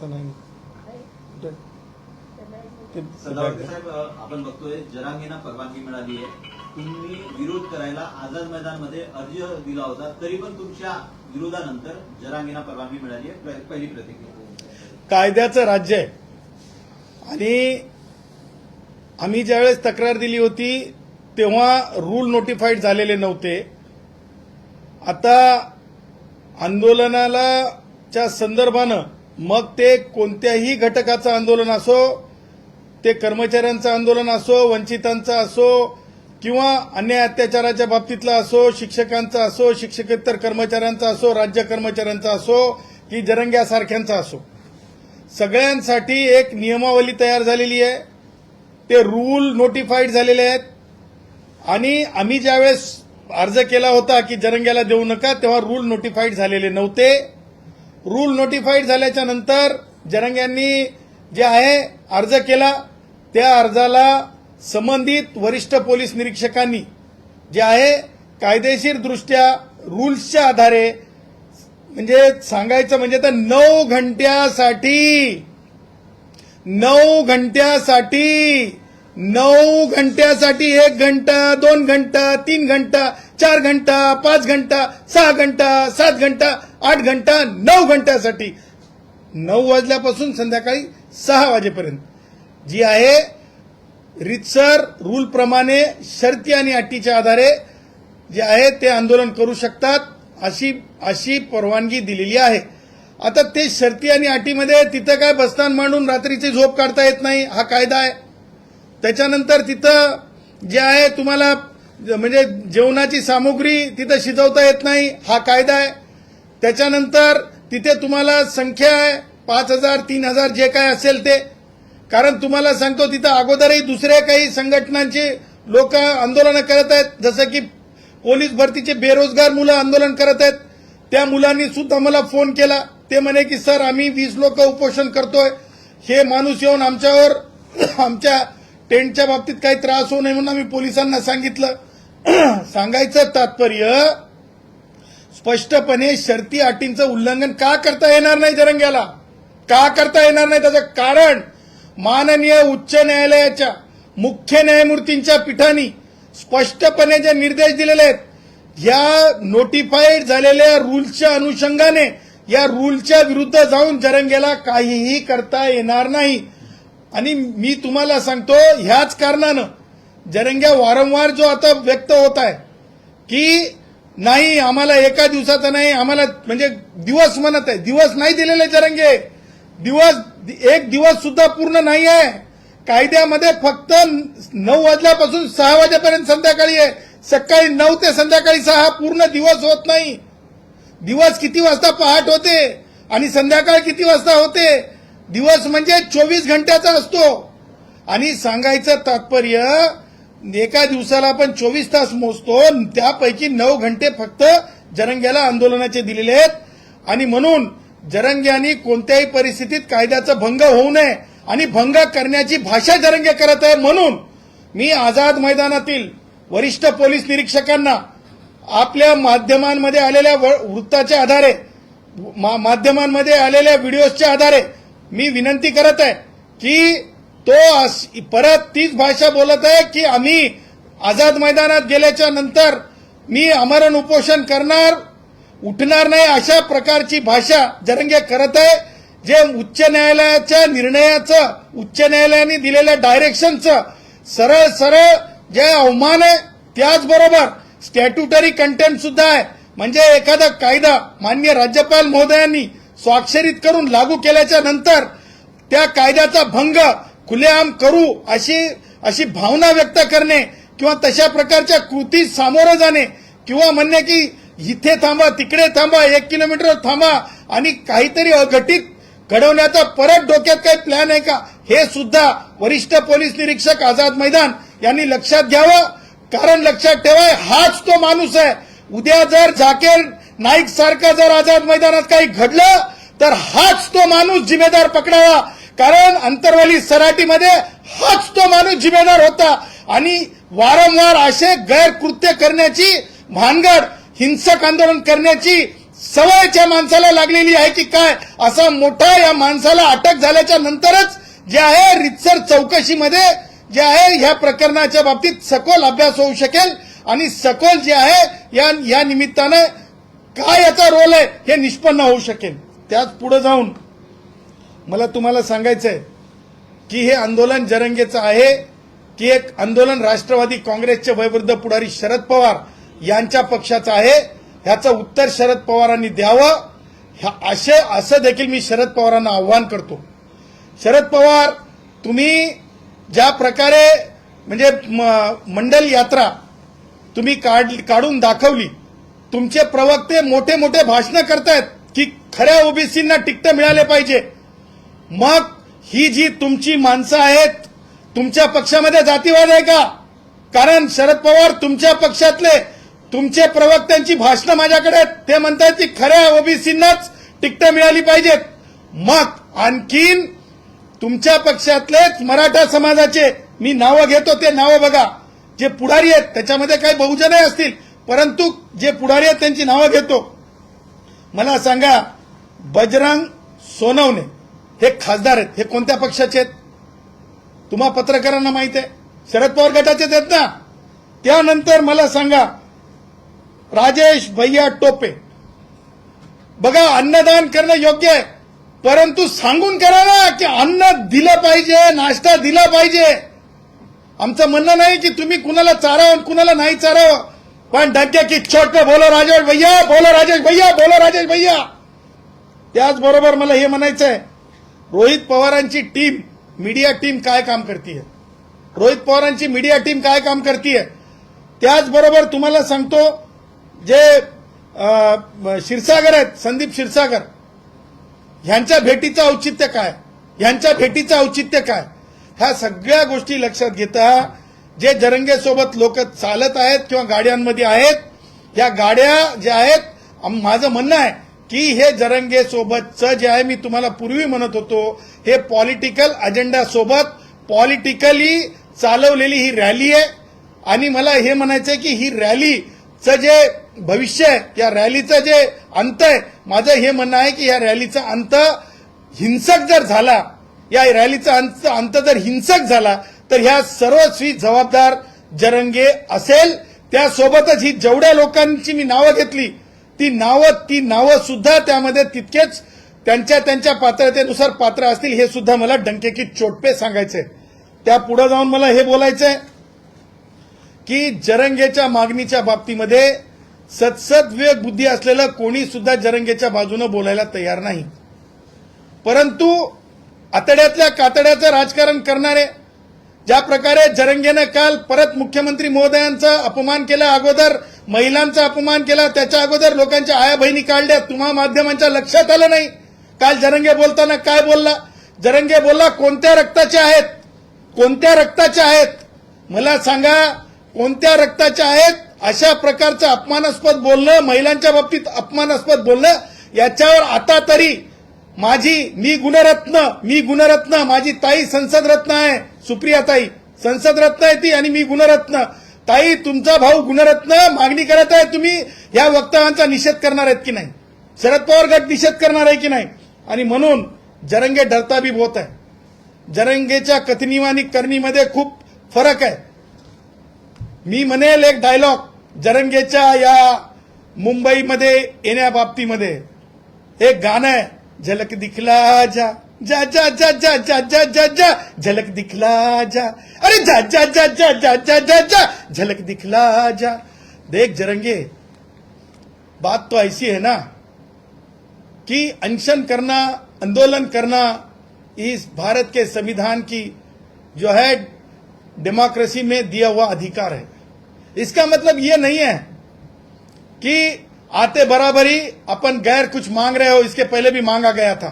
आता नाही. ते- ते- सदावर्ते साहेब अ, आपण बघतोय जरांगीना परवानगी मिळाली आहे. तुम्ही विरोध करायला आझाद मैदानमध्ये अर्ज दिला होता तरी पण तुमच्या विरोधानंतर जरांगीना परवानगी मिळाली आहे. प- पहिली प्रतिक्रिया. कायद्याचं राज्य आहे. आणि आम्ही ज्यावेळेस तक्रार दिली होती तेव्हा रूल नोटिफाईड झालेले नव्हते. आता आंदोलनाला च्या संदर्भानं मग ते कोणत्याही घटकाचं आंदोलन असो ते कर्मचाऱ्यांचं आंदोलन असो वंचितांचं असो किंवा अन्याय अत्याचाराच्या बाबतीतला असो शिक्षकांचा असो शिक्षकेतर कर्मचाऱ्यांचा असो राज्य कर्मचाऱ्यांचा असो की जरंग्यासारख्यांचा असो. सगळ्यांसाठी एक नियमावली तयार झालेली आहे. ते रूल नोटिफाईड झालेले आहेत. आणि आम्ही ज्यावेळेस अर्ज केला होता की जरंग्याला देऊ नका तेव्हा रूल नोटिफाईड झालेले नव्हते. रूल नोटिफाईड झाल्याच्यानंतर जरंग्यांनी जे आहे अर्ज केला त्या अर्जाला संबंधित वरिष्ठ पोलीस निरीक्षकांनी जे आहे कायदेशीर दृष्ट्या रूल्सच्या आधारे म्हणजे सांगायचं म्हणजे तर नऊ घंट्यासाठी नऊ घंट्यासाठी नऊ घंट्यासाठी एक घंटा दोन घंटा तीन घंटा चार घंटा पाच घंटा सहा घंटा सात घंटा आठ घंटा नऊ घंट्यासाठी. नऊ वाजल्यापासून संध्याकाळी सहा वाजेपर्यंत. जी आहे रितसर रूलप्रमाणे शर्ती आणि अटीच्या आधारे जे आहे ते आंदोलन करू शकतात अशी अशी परवानगी दिलेली आहे. आता ते शर्ती आणि अटीमध्ये तिथं काय बस्तान मांडून रात्रीची झोप काढता येत नाही हा कायदा आहे. त्याच्यानंतर तिथं जे आहे तुम्हाला म्हणजे जेवणाची सामुग्री तिथं शिजवता येत नाही हा कायदा आहे. त्याच्यानंतर तिथे तुम्हाला संख्या आहे पाच हजार तीन हजार जे काय असेल ते. कारण तुम्हाला सांगतो तिथं अगोदरही दुसऱ्या काही संघटनांचे लोक आंदोलनं करत आहेत. जसं की पोलीस भरतीचे बेरोजगार मुलं आंदोलन करत आहेत. त्या मुलांनी सुद्धा मला फोन केला. ते म्हणे की सर आम्ही वीस लोक उपोषण करतोय. हे माणूस येऊन आमच्यावर आमच्या टेंटच्या बाबतीत काही त्रास होऊ नये म्हणून आम्ही पोलिसांना सांगितलं. सांगायचं तात्पर्य स्पष्टपणे शर्ती अटींचं उल्लंघन का करता येणार नाही जरंग्याला? का करता येणार नाही त्याचं कारण? माननीय उच्च न्यायालयाच्या मुख्य न्यायमूर्तींच्या पीठानी स्पष्टपणे जे निर्देश दिलेले आहेत या नोटिफाईड झालेल्या रूल्सच्या अनुषंगाने या रूलच्या विरुद्ध जाऊन जरंगेला काहीही करता येणार नाही. आणि मी तुम्हाला सांगतो ह्याच कारणानं जरंग्या वारंवार जो आता व्यक्त होत आहे की नाही आम्हाला एका दिवसाचा नाही आम्हाला म्हणजे दिवस म्हणत आहे दिवस नाही दिलेले जरंगे. दिवस एक दिवस सुद्धा पूर्ण नाही आहे. कायद्यामध्ये फक्त नऊ वाजल्यापासून सहा वाजेपर्यंत संध्याकाळी आहे. सकाळी नऊ ते संध्याकाळी सहा पूर्ण दिवस होत नाही. दिवस किती वाजता पहाट होते आणि संध्याकाळ किती वाजता होते दिवस म्हणजे चोवीस घंट्याचा असतो. आणि सांगायचं तात्पर्य एका दिवसाला आपण चोवीस तास मोजतो त्यापैकी नऊ घंटे फक्त जरंग्याला आंदोलनाचे दिलेले आहेत. आणि म्हणून जरंग्यानी कोणत्याही परिस्थितीत कायद्याचा भंग होऊ नये आणि भंग करण्याची भाषा जरंगे करत आहे. म्हणून मी आझाद मैदानातील वरिष्ठ पोलीस निरीक्षकांना आपल्या माध्यमांमध्ये आलेल्या व- वृत्ताच्या आधारे मा- माध्यमांमध्ये आलेल्या व्हिडिओजच्या आधारे मी विनंती करत आहे की तो अस- परत तीच भाषा बोलत आहे की आम्ही आझाद मैदानात गेल्याच्यानंतर मी आमरण उपोषण करणार उठणार नाही अशा प्रकारची भाषा जरंगे करत आहे जे उच्च न्यायालयाच्या निर्णयाचं उच्च न्यायालयाने दिलेल्या डायरेक्शनचं सरळ सरळ जे अवमान आहे त्याचबरोबर स्टॅट्युटरी कंटेंट सुद्धा आहे. म्हणजे एखादा कायदा मान्य राज्यपाल महोदयांनी स्वाक्षरित करून लागू केल्याच्यानंतर त्या कायद्याचा भंग खुलेआम करू अशी अशी भावना व्यक्त करणे किंवा तशा प्रकारच्या कृती सामोरं जाणे किंवा म्हणणे की इथे थांबा तिकडे थांबा एक किलोमीटर थांबा आणि काहीतरी अघटित घडवण्याचा परत डोक्यात काही प्लॅन आहे का? हे सुद्धा वरिष्ठ पोलीस निरीक्षक आझाद मैदान यांनी लक्षात घ्यावं. कारण लक्षात ठेवा हाच तो माणूस आहे. उद्या जर झाकेर नाईक सारखा जर आझाद मैदानात काही घडलं तर हाच तो माणूस जिम्मेदार पकडावा. कारण अंतरवाली सराटीमध्ये हाच तो माणूस जिम्मेदार होता. आणि वारंवार असे गैरकृत्य करण्याची भानगड हिंसक आंदोलन करण्याची सवयच्या माणसाला लागलेली आहे की काय असा मोठा या माणसाला अटक झाल्याच्या नंतरच जे आहे रितसर चौकशीमध्ये जे आहे ह्या प्रकरणाच्या बाबतीत सखोल अभ्यास होऊ शकेल. आणि सखोल जे आहे या या निमित्तानं काय याचा रोल आहे हे निष्पन्न होऊ शकेल. त्यात पुढे जाऊन मला तुम्हाला सांगायचं आहे की हे आंदोलन जरंगेचं आहे की एक आंदोलन राष्ट्रवादी काँग्रेसचे वयवृद्ध पुढारी शरद पवार यांच्या पक्षाचं आहे ह्याचं उत्तर शरद पवारांनी द्यावं. ह्या असे असं देखील मी शरद पवारांना आव्हान करतो. शरद पवार तुम्ही ज्या प्रकारे म्हणजे म- मंडल यात्रा तुम्ही काढ काढून दाखवली तुमचे प्रवक्ते मोठे मोठे भाषणं करतायत की खऱ्या ओबीसींना तिकटं मिळाले पाहिजे. मग ही जी तुमची माणसं आहेत तुमच्या पक्षामध्ये जातीवाद आहे का? कारण शरद पवार तुमच्या पक्षातले तुमचे प्रवक्त्यांची भाषणं माझ्याकडे आहेत. ते म्हणतात की खऱ्या ओबीसींनाच तिकटं मिळाली पाहिजेत. मग आणखीन तुमच्या पक्षातलेच मराठा समाजाचे मी नावं घेतो ते नावं बघा. जे पुढारी आहेत त्याच्यामध्ये काही बहुजनही असतील. परंतु जे पुढारी आहेत त्यांची नावं घेतो. मला सांगा बजरंग सोनवणे हे खासदार आहेत. हे कोणत्या पक्षाचे आहेत? तुम्हा पत्रकारांना माहीत आहे. शरद पवार गटाचेच आहेत ना? त्यानंतर मला सांगा राजेश भैया टोपे. बघा अन्नदान करणं योग्य आहे परंतु सांगून करा ना की अन्न दिलं पाहिजे नाश्ता दिला पाहिजे. आमचं म्हणणं नाही की तुम्ही कुणाला चारावं आणि कुणाला नाही चारावं. पण डंके की पे बोलो राजेश भैया बोलो राजेश भैया बोलो राजेश भैया. त्याचबरोबर मला हे म्हणायचं आहे रोहित पवारांची टीम मीडिया टीम काय काम करतीये? रोहित पवारांची मीडिया टीम काय काम करतीये? त्याचबरोबर तुम्हाला सांगतो जे क्षीरसागर आहेत संदीप क्षीरसागर ह्यांच्या भेटीचं औचित्य काय? ह्यांच्या भेटीचं औचित्य काय? ह्या सगळ्या गोष्टी लक्षात घेता जे जरंगेसोबत लोक चालत आहेत किंवा गाड्यांमध्ये आहेत या गाड्या ज्या आहेत माझं म्हणणं आहे की हे जरंगे सोबतचं जे आहे मी तुम्हाला पूर्वी म्हणत होतो हे पॉलिटिकल अजेंडा सोबत पॉलिटिकली चालवलेली ही रॅली आहे. आणि मला हे म्हणायचंय की ही रॅलीचं जे भविष्य आहे या रॅलीचं जे अंत आहे माझं हे म्हणणं आहे की या रॅलीचा अंत हिंसक जर झाला या रॅलीचा अंत अंत जर हिंसक झाला तर ह्या सर्वस्वी जबाबदार जरंगे असेल त्यासोबतच ही जेवढ्या लोकांची मी नावं घेतली ती नावं ती नावं सुद्धा त्यामध्ये तितकेच त्यांच्या त्यांच्या पात्रतेनुसार पात्र असतील हे सुद्धा मला डंकेकी चोटपे सांगायचंय त्या पुढे जाऊन मला हे बोलायचंय की जरंगेच्या मागणीच्या बाबतीमध्ये सतसत बुद्धी असलेलं कोणी सुद्धा जरंगेच्या बाजूनं बोलायला तयार नाही. परंतु आतड्यातल्या कातड्याचं राजकारण करणारे ज्या प्रकारे जरंगेनं काल परत मुख्यमंत्री महोदयांचा अपमान केला अगोदर महिलांचा अपमान केला त्याच्या अगोदर लोकांच्या आया बहिणी काढल्या तुम्हा माध्यमांच्या लक्षात आलं नाही. काल जरंगे बोलताना काय बोलला? जरंगे बोलला कोणत्या रक्ताचे आहेत? कोणत्या रक्ताचे आहेत? मला सांगा कोणत्या रक्ताच्या आहेत? अशा प्रकारचं अपमानास्पद बोलणं महिलांच्या बाबतीत अपमानास्पद बोलणं याच्यावर आता तरी माझी मी गुणरत्न मी गुणरत्न माझी ताई संसद रत्न आहे. सुप्रिया ताई संसद रत्न आहे ती आणि मी गुणरत्न. ताई तुमचा भाऊ गुणरत्न मागणी करत आहे तुम्ही या वक्तव्यांचा निषेध करणार आहेत की नाही? शरद पवार गट निषेध करणार आहे की नाही? आणि म्हणून जरंगे डरता बी होत आहे. जरंगेच्या कथनी आणि करणीमध्ये खूप फरक आहे. मी म्हणेल एक डायलॉग जरंगेच्या या मुंबईमध्ये येण्याबाबतीमध्ये. एक गाणं आहे. झलक दिखला जा जा जा जा जा जा जा जा जा झलक दिखला जा अरे जा जा जा जा जा जा जा जा झलक दिखला जा देख जरंगे बात तो ऐसी है ना कि अनशन करना आंदोलन करना इस भारत के संविधान की जो है डेमोक्रेसी में दिया हुआ अधिकार है इसका मतलब यह नहीं है कि आते बराबरी अपन गैर कुछ मांग रहे हो, इसके पहले भी मांगा गया था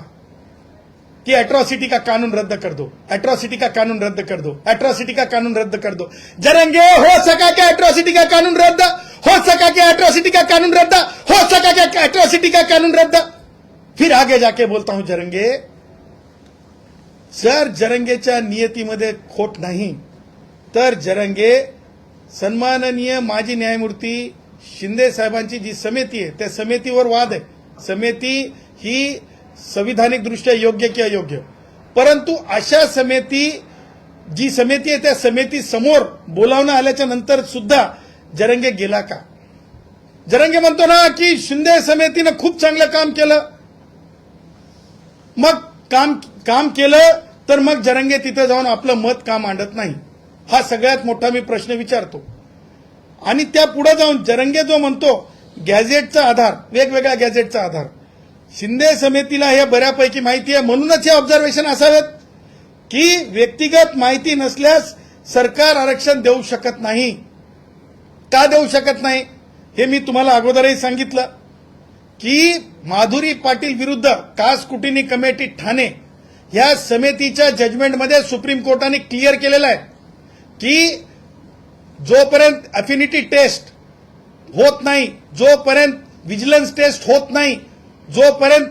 कि एट्रोसिटी का कानून रद्द कर दो। एट्रोसिटी का कानून रद्द कर दो। एट्रोसिटी का कानून रद्द कर दो। जरंगे, हो सका क्या एट्रोसिटी का कानून रद्द? हो सका क्या एट्रोसिटी का कानून रद्द? हो सका क्या एट्रोसिटी का कानून रद्द? फिर आगे जाके बोलता हूँ, जरंगे जर जरंगेच्या नियतीमध्ये खोट नाही, तर जरंगे सन्माननीय माजी न्यायमूर्ती शिंदे साहेबांची जी समिती आहे त्या समितीवर वाद आहे. समिती ही संविधानिक दृष्ट्या योग्य की अयोग्य. परंतु अशा समिती जी समिती आहे त्या समिती समोर बोलावणं आल्याच्यानंतर सुद्धा जरंगे गेला का? जरंगे म्हणतो ना की शिंदे समितीनं खूप चांगलं काम केलं. मग काम काम केलं तर मग जरंगे तिथे जाऊन आपलं मत का मांडत नाही. हा सगळ्यात मोठा मी प्रश्न विचारतो. आणि त्या पुढे जाऊन जरंगे जो म्हणतो गॅझेटचा आधार वेगवेगळ्या गॅझेटचा आधार. शिंदे समितीला हे बऱ्यापैकी माहिती आहे म्हणूनच हे ऑब्झर्वेशन असावेत की व्यक्तिगत माहिती नसल्यास सरकार आरक्षण देऊ शकत नाही. का देऊ शकत नाही? हे मी तुम्हाला अगोदरही सांगितलं की माधुरी पाटील विरुद्ध कास कुटिनी कमिटी ठाणे या समितीच्या जजमेंटमध्ये सुप्रीम कोर्टाने क्लिअर केलेलं आहे की जोपर्यंत अफिनिटी टेस्ट होत नाही जोपर्यंत विजिलन्स टेस्ट होत नाही जोपर्यंत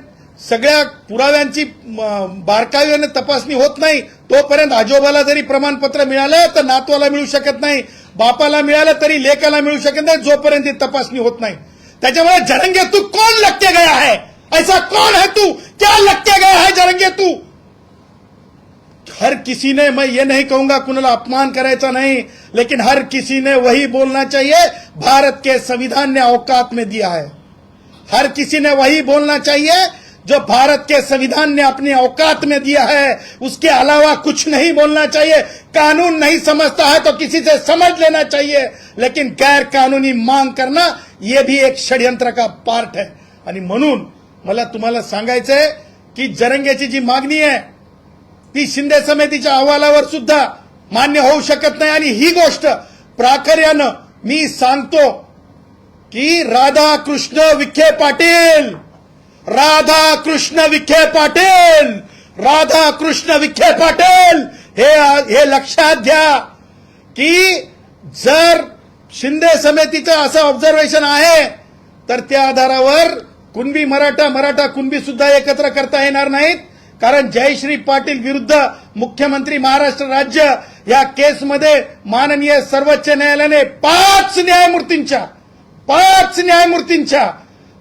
सगळ्या पुराव्यांची बारकाव्याने बारकाईने तपासणी होत नाही तोपर्यंत आजोबाला जरी प्रमाणपत्र मिळालं तर नातवाला मिळू शकत नाही बापाला मिळालं तरी लेकाला मिळू शकत नाही जोपर्यंत ती तपासणी होत नाही. त्याच्यामुळे जरंगे तू कोण लगते गया है? ऐसा कोण है तू? क्या लगते गया है जरंगे तू? हर किसी ने मैं ये नहीं कहूंगा कुणाला अपमान करायचा नहीं लेकिन हर किसी ने वही बोलना चाहिए भारत के संविधान ने औकात में दिया है। हर किसी ने वही बोलना चाहिए जो भारत के संविधान ने अपनी औकात में दिया है उसके अलावा कुछ नहीं बोलना चाहिए। कानून नहीं समझता है तो किसी से समझ लेना चाहिए लेकिन गैर कानूनी मांग करना यह भी एक षड्यंत्र का पार्ट है। आणि म्हणून मला तुम्हाला सांगायचंय की जरंग्याची जी मागणी आहे ती शिंदे समितीच्या अहवालावर सुद्धा मान्य होऊ शकत नाही. आणि ही गोष्ट प्राखर्यानं मी सांगतो की राधाकृष्ण विखे पाटील राधाकृष्ण विखे पाटील राधाकृष्ण विखे पाटील हे हे लक्षात घ्या की जर शिंदे समितीचं असं ऑब्झर्वेशन आहे तर त्या आधारावर कुणबी मराठा मराठा कुणबी सुद्धा एकत्र करता येणार नाहीत. कारण जयश्री पाटील विरुद्ध मुख्यमंत्री महाराष्ट्र राज्य या केसमध्ये माननीय सर्वोच्च न्यायालयाने पाच न्यायमूर्तींच्या पाच न्यायमूर्तींच्या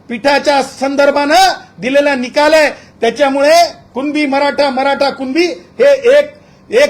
पीठाच्या संदर्भानं दिलेला निकाल आहे. त्याच्यामुळे कुणबी मराठा मराठा कुणबी हे एक एक